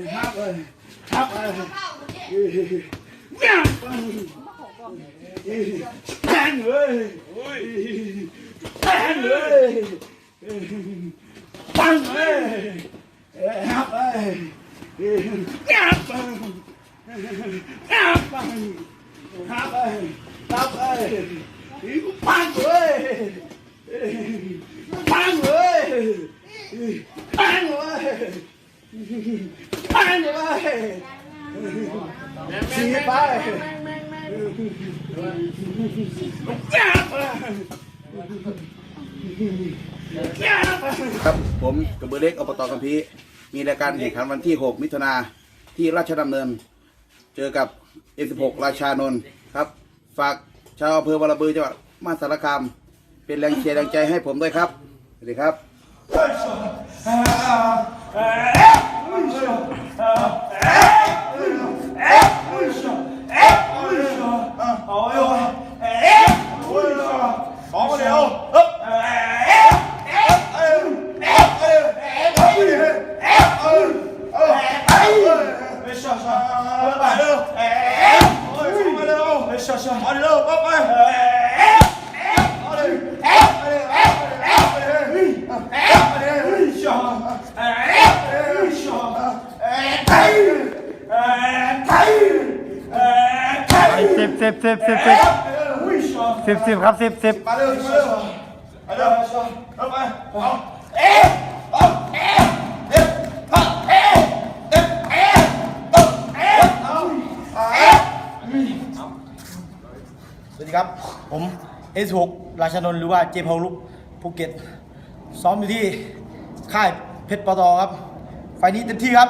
Thằng ơi Thằng ơi Thằng ơi Thằng ơi Thằng ơi Thằng ơi ปังเลยปังเลยปังเลยปังเลยปังเลยสีไปจับจับครับผมกระเบือเล็กอบตกัมพีมีรายการแข่งขันวันที่ 6 มิถุนาที่ราชดำเนิน เจอกับ F16 ราชานนท์ครับ ฝากชาวอำเภอวรบือจังหวัดมหาสารคาม เป็นแรงเชียร์แรงใจให้ผมด้วยครับ สวัสดีครับ Shut up. I love my สิบสิบสิบสิบสิบสิบสิบครับสิบสิบมาเร็วมาเร็วไปเร็วไปเอาเอ๊ะเอาเอ๊ะเอ๊ะเอ๊ะเอ๊ะเอ๊ะเอ๊ะสวัสดีครับ ผม S6 ราชนนท์หรือว่าเจพาลุกภูเก็ต ซ้อมอยู่ที่ค่ายเพชรปตอครับ ไฟนี้เต็มที่ครับ